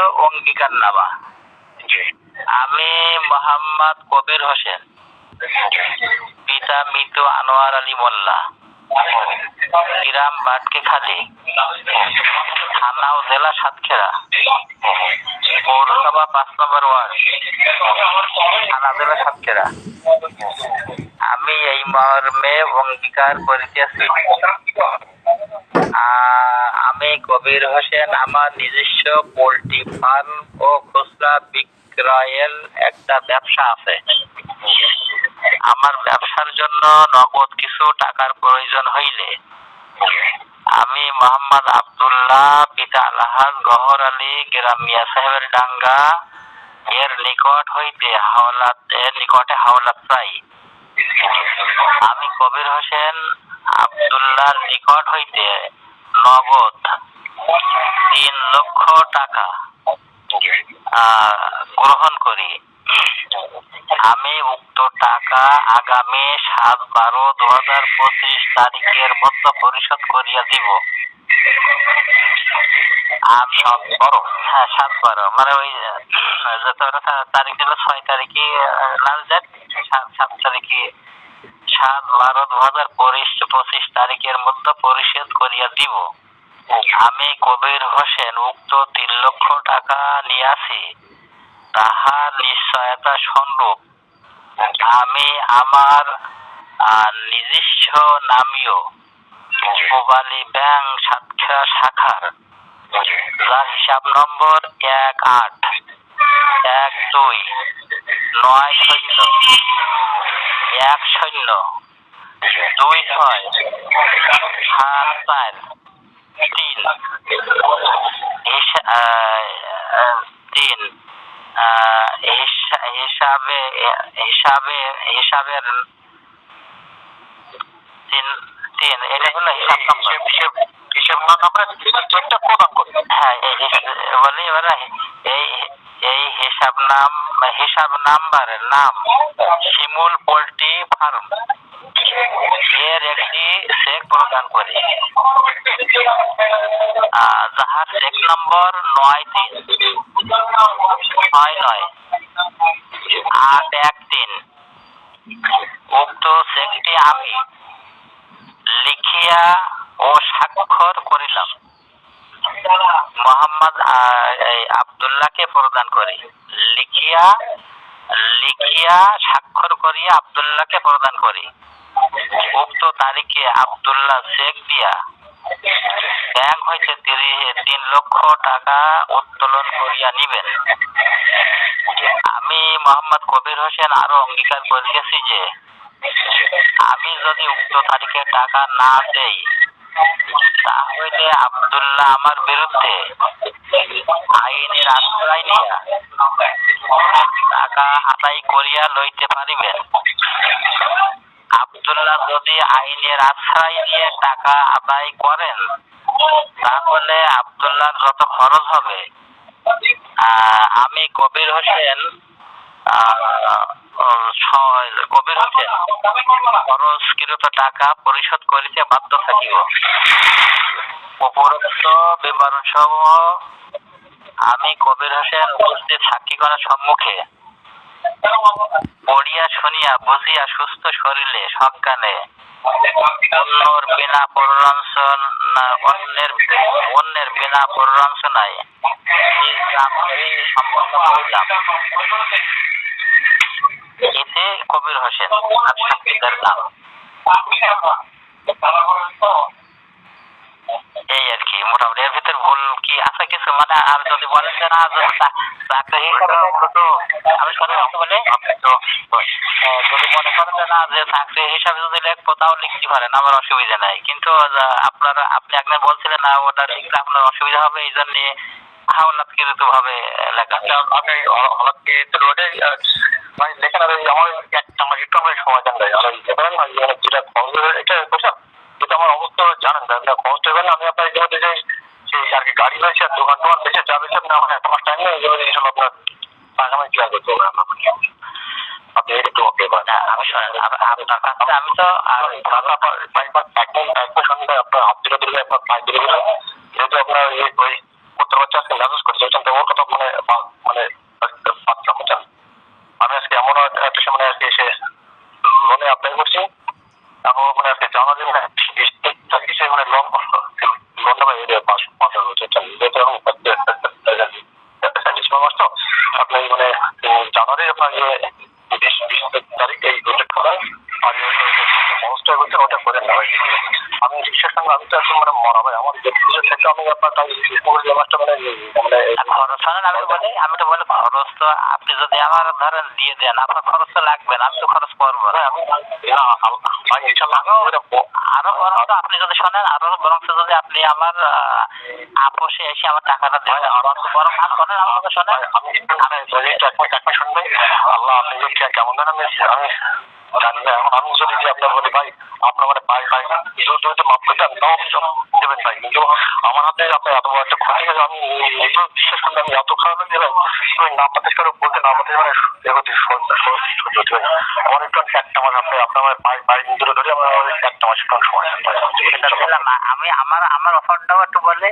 হলো অঙ্গীকার নামা। আমি মোহাম্মদ কবির হোসেন। পিতা মৃত আনোয়ার আলী মোল্লা। গ্রাম বাটকে খালি থানা ও জেলা সাতক্ষীরা, পৌরসভা পাঁচ নম্বর ওয়ার্ড, থানা জেলা সাতক্ষীরা। আমি এই মর্মে অঙ্গীকার করিতেছি আমি কবির হোসেন, আমার নিজস্ব পোল্ট্রি ফার্ম ও খুচরা বিক্রয়ের একটা ব্যবসা আছে। আমার ব্যবসার জন্য নগদ কিছু টাকার প্রয়োজন হইলে, আমি মোহাম্মদ আব্দুল্লাহ পিতা আলহাজ গহর আলী গ্রাম মিয়া সাহেবের ডাঙ্গা এর নিকট হইতে হাওলাত এর নিকটে হাওলাত চাই। আমি কবির হোসেন আব্দুল্লাহর নিকট হইতে নগদ তিন লক্ষ টাকা গ্রহণ করি। আমি উক্ত টাকা আগামী সাত বারো দু হাজার পঁচিশ তারিখের মধ্যে পরিশোধ করিয়া দিব। আমি হ্যাঁ সাত বারো। মানে ওই তারিখ দিল ছয় তারিখে সাত তারিখে। সাত বারো দু হাজার পঁচিশ তারিখের মধ্যে পরিশোধ করিয়া দিব। আমি কবির হোসেন উক্ত তিন লক্ষ টাকা নিয়াছি তাহার নিশ্চয়তা স্বরূপ আমি আমার নিজস্ব নামীয় পূবালী ব্যাংক সাতক্ষীরা শাখার। যার হিসাব নম্বর এক আট, এক দুই, নয় শূন্য, এক শূন্য, দুই ছয়, সাত চার, তিন তিন। হিসাবে হিসাবে হিসাবের তিন তিন এটা হলো হিসাব নম্বর। হিসেব হিসেব না চেকটা প্রদান করি হ্যাঁ বলি এবারে এই এই হিসাব নাম হিসাব নাম্বারের নাম শিমুল পোল্ট্রি ফার্ম। এর একটি চেক প্রদান করি। যাহার চেক নম্বর নয় তিন। ছয় নয়। আট এক তিন। উক্ত চেকটি আমি লিখিয়া ও স্বাক্ষর করিলাম। মোহাম্মদ আব্দুল্লাহকে প্রদান করি। লিখিয়া লিখিয়া স্বাক্ষর করিয়া আব্দুল্লাহকে প্রদান করি। উক্ত তারিখে আব্দুল্লাহ চেক দিয়া ব্যাংক হইতে তিন লক্ষ টাকা উত্তোলন করিয়া নিবেন। আমি মোহাম্মদ কবির হোসেন আরও অঙ্গীকার করিতেছি যে, আমি যদি উক্ত তারিখে টাকা না দেই, তাহলে আব্দুল্লাহ আমার বিরুদ্ধে আইনের আশ্রয় নিয়া টাকা আদায় করিয়া লইতে পারিবেন। আব্দুল্লাহ যদি আইনের আশ্রয় নিয়ে টাকা আদায় করেন, তাহলে আব্দুল্লাহর যত খরচ হবে আমি কবির হোসেন কবির হোসেন, খরচকৃত টাকা পরিশোধ করিতে বাধ্য থাকিব। উপরোক্ত বিবরণ সমূহ আমি কবির হোসেন উপস্থিত সাক্ষীগণের সম্মুখে পড়িয়া শুনিয়া বুঝিয়া সুস্থ শরীরে সজ্ঞানে অন্যর বিনা পররাঞ্চন অন্যের অন্যের বিনা পররাঞ্চনায় সম্পন্ন করিলাম এতে কবির হোসেন সাক্ষীদের নাম। এই আর কি, মোটামুটি এর ভিতর ভুল আছে কিছু মানে আর যদি বলেন যে না চাকরি হিসাবে তো আমি বলে? যদি মনে করেন যে না যে চাকরি হিসাবে যদি লিখব তাও লিখতে পারেন আমার অসুবিধা নাই। কিন্তু আপনারা আপনি একদিন বলছিলেন না ওটা লিখলে আপনার অসুবিধা হবে এই জন্য ভাবে লেখা। আমি হলাদকে রোডে মানে আমার একটা আমার একটু আমার সময় দেন ভাই। আর ওই যে না মানে যেটা খরচ হবে, এটা বুঝছেন যেটা আমার অবস্থা জানেন ভাই আপনার খরচ হবে না আমি আপনার ইতিমধ্যে যে গাড়ি রয়েছে আর দোকান টোকান বেঁচে যা সব না আমার তোমার টাইম নেই এই জিনিসগুলো আপনার আগামী ক্লিয়ার করতে হবে আপনার আপনি এটা একটু অপে করেন হ্যাঁ, আমি আমি তো একদম একদম সন্ধ্যায় আপনার হাত তুলে দিলে আপনার পায়ে তুলে দিলে যেহেতু আপনার ইয়ে ওই করতে বাচ্চা আজকে মেসেজ করছে ওর কথা মানে মানে পাচ্ছিলাম বুঝছেন আমি আজকে এমন একটা একটা সময় আজকে এসে লোনে অ্যাপ্লাই করছি এখন মানে আজকে জানুয়ারি মানে বিশ তারিখ সে মানে লোন লোনটা ভাই এটা পাস পাস হয়ে গেছে যেহেতু এখন ডিসেম্বর মাস তো আপনি মানে জানুয়ারি আপনার যে বিশ বিশ তারিখ এই ডেট করা আর মনস্টার করছেন ওটা করেন না আমি রিক্সার সঙ্গে আমি তো এখন মানে মরা ভাই আমার কিছু থেকে আমি আপনার তাই যে মাসটা মানে মানে খরচ শোনেন আমি বলি আমি তো বলি খরচ তো আপনি যদি আমার ধরেন দিয়ে দেন আপনার খরচ তো লাগবে না আমি তো খরচ করব। না আমি না ভাই ইনশাল্লাহ এটা আরও বরং আপনি যদি শোনেন আরও বরং যদি আপনি আমার আপোষে এসে আমার টাকাটা দেন বরং আর শোনেন আমার শোনেন। আমি মানে মিনিট শুনবেন। আল্লাহ আপনি কেমন ধরেন আমি আমি জানি না এখন আমি যদি আপনার বলি ভাই আপনার মানে পাই পাই যদি মাফ করতে আমি তাও সব দেবেন ভাই কিন্তু আমার হাতে আপনার এত বড় একটা ক্ষতি গেছে আমি নিজেও বিশ্বাস করি আমি এত খারাপ লাগে ভাই না পাতে কারও বলতে না পাতে মানে এগোতে সহ্য হতে পারি। আমার একটু একটা মাস আপনি আপনার মানে পাই পাই ধরে ধরে আমার একটা মাস একটু সময় আমি আমার আমার অফারটাও একটু বলে